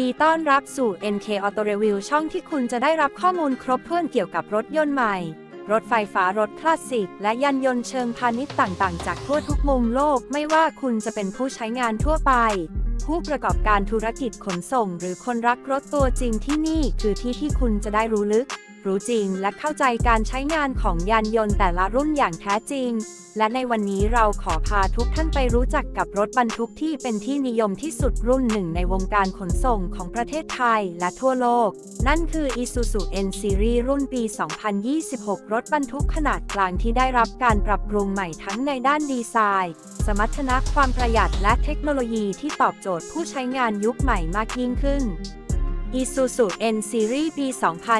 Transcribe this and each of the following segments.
ดีต้อนรับสู่ NK Auto Review ช่องที่คุณจะได้รับข้อมูลครบถ้วนเกี่ยวกับรถยนต์ใหม่ รถไฟฟ้ารถคลาสสิก และยานยนต์เชิงพาณิชย์ต่างๆ จากทั่วทุกมุมโลก ไม่ว่าคุณจะเป็นผู้ใช้งานทั่วไป ผู้ประกอบการธุรกิจขนส่ง หรือคนรักรถตัวจริงที่นี่ คือที่ที่คุณจะได้รู้ลึก รู้จริงและเข้าใจการใช้งานของยานยนต์แต่ละรุ่นอย่างแท้จริง และในวันนี้เราขอพาทุกท่านไปรู้จักกับรถบรรทุกที่เป็นที่นิยมที่สุดรุ่นหนึ่งในวงการขนส่งของประเทศไทยและทั่วโลก นั่นคือ Isuzu N Series รุ่นปี 2026 รถบรรทุกขนาดกลางที่ได้รับการปรับปรุงใหม่ทั้งในด้านดีไซน์ สมรรถนะความประหยัดและเทคโนโลยีที่ตอบโจทย์ผู้ใช้งานยุคใหม่มากยิ่งขึ้น Isuzu N Series ปี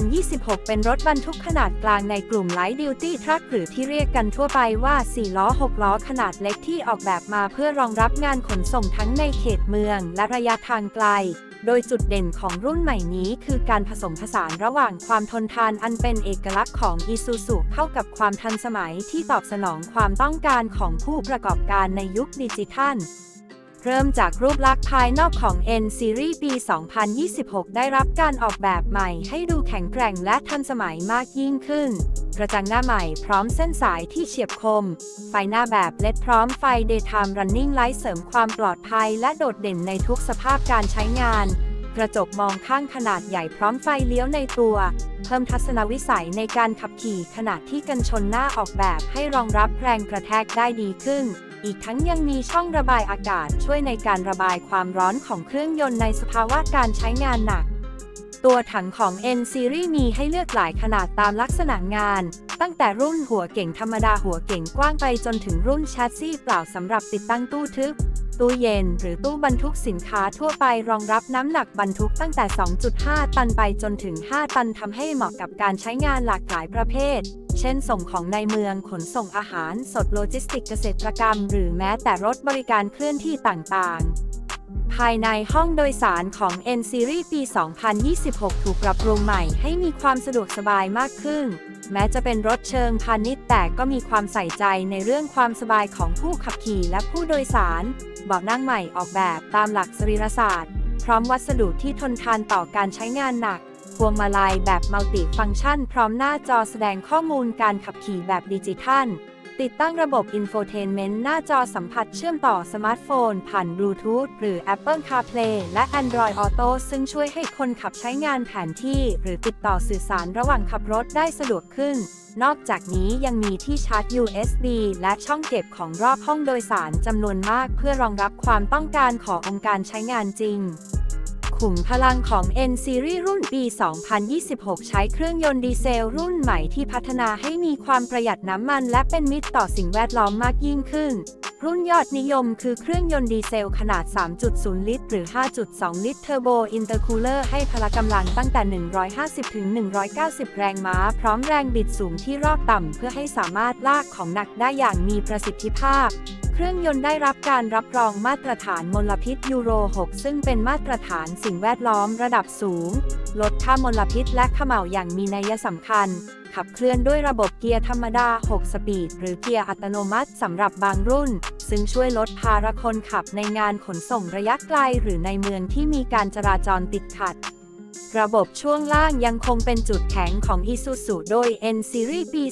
2026 เป็นรถบรรทุกขนาดกลางในกลุ่ม Light Duty Truck หรือที่เรียกกันทั่วไปว่า 4 ล้อ 6 ล้อขนาดเล็กที่ออกแบบมาเพื่อรองรับงานขนส่งทั้งในเขตเมืองและระยะทางไกล โดยจุดเด่นของรุ่นใหม่นี้คือการผสมผสานระหว่างความทนทานอันเป็นเอกลักษณ์ของ Isuzu เข้ากับความทันสมัยที่ตอบสนองความต้องการของผู้ประกอบการในยุคดิจิทัล เริ่มจากรูปลักษณ์ภายนอกของ N Series ปี 2026 ได้รับการออกแบบใหม่ให้ดูแข็งแกร่งและทันสมัยมากยิ่งขึ้น กระจังหน้าใหม่พร้อมเส้นสายที่เฉียบคม ไฟหน้าแบบเลดพร้อมไฟ Daytime Running Light เสริมความปลอดภัยและโดดเด่นในทุกสภาพการใช้งาน กระจกมองข้างขนาดใหญ่พร้อมไฟเลี้ยวในตัว เพิ่มทัศนวิสัยในการขับขี่ขณะที่กันชนหน้าออกแบบให้รองรับแรงกระแทกได้ดีขึ้น อีกทั้งยังมีช่องระบายอากาศช่วยในการระบายความร้อนของเครื่องยนต์ในสภาวะการใช้งานหนัก ตัวถังของ N Series มีให้เลือกหลายขนาดตามลักษณะงาน ตั้งแต่รุ่นหัวเก่งธรรมดาหัวเก่งกว้างไปจนถึงรุ่นแชสซีเปล่าสำหรับติดตั้งตู้ทึบ ตู้เย็น หรือตู้บรรทุกสินค้าทั่วไปรองรับน้ำหนักบรรทุกตั้งแต่ 2.5 ตันไปจนถึง 5 ตันทำให้เหมาะกับการใช้งานหลากหลายประเภท เช่นส่งของในเมืองขนส่งอาหารสดโลจิสติกเกษตรกรรม หรือแม้แต่รถบริการเคลื่อนที่ต่างๆภายในห้องโดยสารของ N Series ปี 2026 ถูกปรับปรุงใหม่ให้มีความสะดวกสบายมากขึ้น แม้จะเป็นรถเชิงพาณิชย์แต่ก็มีความใส่ใจในเรื่องความสบายของผู้ขับขี่และผู้โดยสาร เบาะนั่งใหม่ออกแบบตามหลักสรีรศาสตร์ พร้อมวัสดุที่ทนทานต่อการใช้งานหนัก วงมาลัยแบบมัลติฟังก์ชัน พร้อมหน้าจอแสดงข้อมูลการขับขี่แบบดิจิทัล ติดตั้งระบบอินโฟเทนเมนต์หน้าจอสัมผัสเชื่อมต่อสมาร์ทโฟน ผ่านบลูทูธหรือ Apple CarPlay และ Android Auto ซึ่งช่วยให้คนขับใช้งานแผนที่ หรือติดต่อสื่อสารระหว่างขับรถได้สะดวกขึ้น นอกจากนี้ยังมีที่ชาร์จ USB และช่องเก็บของรอบห้องโดยสารจำนวนมาก เพื่อรองรับความต้องการขององค์การใช้งานจริง ขุมพลังของ N Series รุ่นปี 2026 ใช้เครื่องยนต์ดีเซลรุ่นใหม่ที่พัฒนาให้มีความประหยัดน้ำมันและเป็นมิตรต่อสิ่งแวดล้อมมากยิ่งขึ้น รุ่นยอดนิยมคือเครื่องยนต์ดีเซลขนาด 3.0 ลิตร หรือ 5.2 ลิตรเทอร์โบอินเตอร์คูลเลอร์ให้พละกำลังตั้งแต่ 150 ถึง 190 แรงม้า พร้อมแรงบิดสูงที่รอบต่ำเพื่อให้สามารถลากของหนักได้อย่างมีประสิทธิภาพ เครื่องยนต์ได้รับการรับรองมาตรฐานมลพิษยูโร 6 ซึ่งเป็นมาตรฐานสิ่งแวดล้อมระดับสูง ลดค่ามลพิษและขม่าวอย่างมีนัยสำคัญ ขับเคลื่อนด้วยระบบเกียร์ธรรมดา 6 สปีด หรือเกียร์อัตโนมัติสำหรับบางรุ่น ซึ่งช่วยลดภาระคนขับในงานขนส่งระยะไกล หรือในเมืองที่มีการจราจรติดขัด ระบบช่วงล่างยังคงเป็นจุดแข็งของ Isuzu โดย N Series ปี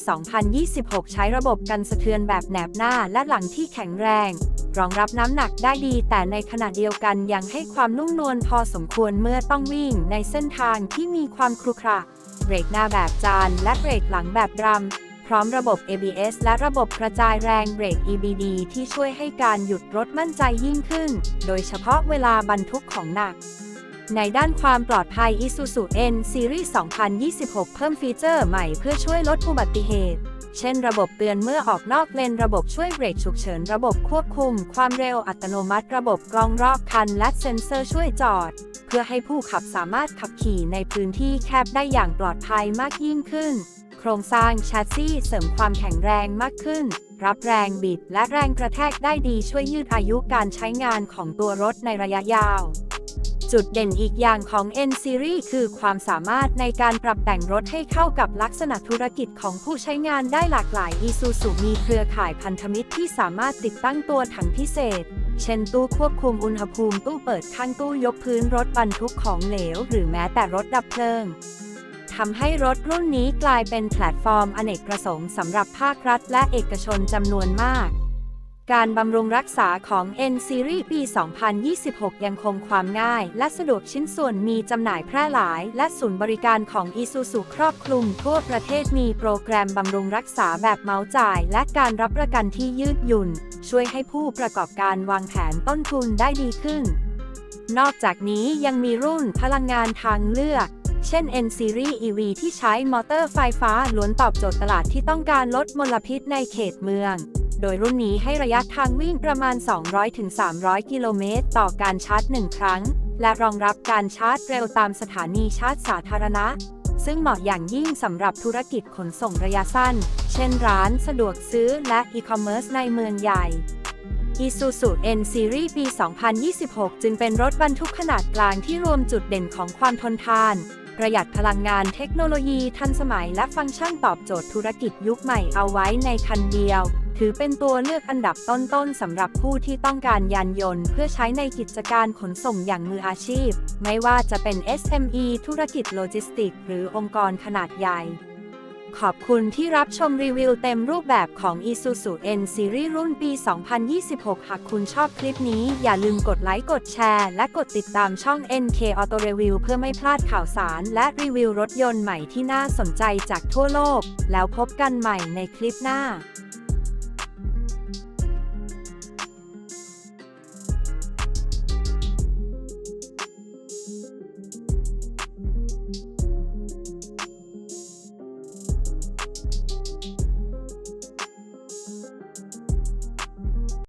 2026 ใช้ระบบกันสะเทือนแบบแหนบหน้าและหลังที่แข็งแรง รองรับน้ำหนักได้ดี แต่ในขณะเดียวกันยังให้ความนุ่มนวลพอสมควรเมื่อต้องวิ่งในเส้นทางที่มีความครุขระเบรกหน้าแบบจาน และเบรกหลังแบบดรัมพร้อมระบบ ABS และระบบกระจายแรงเบรก EBD ที่ช่วยให้การหยุดรถมั่นใจยิ่งขึ้น โดยเฉพาะเวลาบรรทุกของหนัก ในด้านความปลอดภัย Isuzu N Series 2026 เพิ่มฟีเจอร์ใหม่เพื่อช่วยลดอุบัติเหตุ เช่นระบบเตือนเมื่อออกนอกเลน ระบบช่วยเบรกฉุกเฉิน ระบบควบคุม ความเร็วอัตโนมัติ ระบบกล้องรอบคัน และเซ็นเซอร์ช่วยจอด เพื่อให้ผู้ขับสามารถขับขี่ในพื้นที่แคบได้อย่างปลอดภัยมากยิ่งขึ้น โครงสร้างแชสซีเสริมความแข็งแรงมากขึ้น รับแรงบิดและแรงกระแทกได้ดีช่วยยืดอายุการใช้งานของตัวรถในระยะยาว จุดเด่นอีกอย่างของ N Series คือความสามารถในการปรับแต่งรถให้เข้ากับลักษณะธุรกิจของผู้ใช้งานได้หลากหลาย Isuzu มีเครือข่ายพันธมิตรที่สามารถติดตั้งตัวถังพิเศษ เช่นตู้ควบคุมอุณหภูมิตู้เปิดข้างตู้ยกพื้นรถบรรทุกของเหลว หรือแม้แต่รถดับเพลิงทำให้รถรุ่นนี้กลายเป็นแพลตฟอร์มอเนกประสงค์สำหรับภาครัฐและเอกชนจำนวนมาก การบำรุงรักษาของ N Series ปี 2026 ยังคงความง่าย และสะดวกชิ้นส่วนมีจำหน่ายแพร่หลาย และศูนย์บริการของ Isuzu ครอบคลุมทั่วประเทศมีโปรแกรมบำรุงรักษาแบบเมาส์จ่าย และการรับประกันที่ยืดหยุ่น ช่วยให้ผู้ประกอบการวางแผนต้นทุนได้ดีขึ้น นอกจากนี้ยังมีรุ่นพลังงานทางเลือกเช่น N Series EV ที่ใช้มอเตอร์ไฟฟ้าล้วนตอบโจทย์ตลาดที่ต้องการลดมลพิษในเขตเมือง โดยรุ่นนี้ให้ระยะทางวิ่งประมาณ 200-300 กิโลเมตร ต่อการชาร์จ 1 ครั้ง และรองรับการชาร์จเร็วตามสถานีชาร์จสาธารณะ ซึ่งเหมาะอย่างยิ่งสำหรับธุรกิจขนส่งระยะสั้น เช่นร้านสะดวกซื้อและอีคอมเมิร์ซในเมืองใหญ่ Isuzu N Series ปี 2026 จึงเป็นรถบรรทุกขนาดกลางที่รวมจุดเด่นของความทนทาน ประหยัดพลังงานเทคโนโลยีทันสมัยและฟังก์ชันตอบโจทย์ธุรกิจยุคใหม่เอาไว้ในคันเดียว ถือเป็นตัวเลือกอันดับต้นๆสำหรับผู้ที่ต้องการยานยนต์ เพื่อใช้ในกิจการขนส่งอย่างมืออาชีพ ไม่ว่าจะเป็น SME ธุรกิจโลจิสติกส์หรือองค์กรขนาดใหญ่ ขอบคุณที่รับชมรีวิวเต็มรูปแบบของ Isuzu N Series รุ่นปี 2026 หากคุณชอบคลิปนี้ อย่าลืมกดไลค์ กดแชร์ และกดติดตามช่อง NK Auto Review เพื่อไม่พลาดข่าวสาร และรีวิวรถยนต์ใหม่ที่น่าสนใจจากทั่วโลก แล้วพบกันใหม่ในคลิปหน้า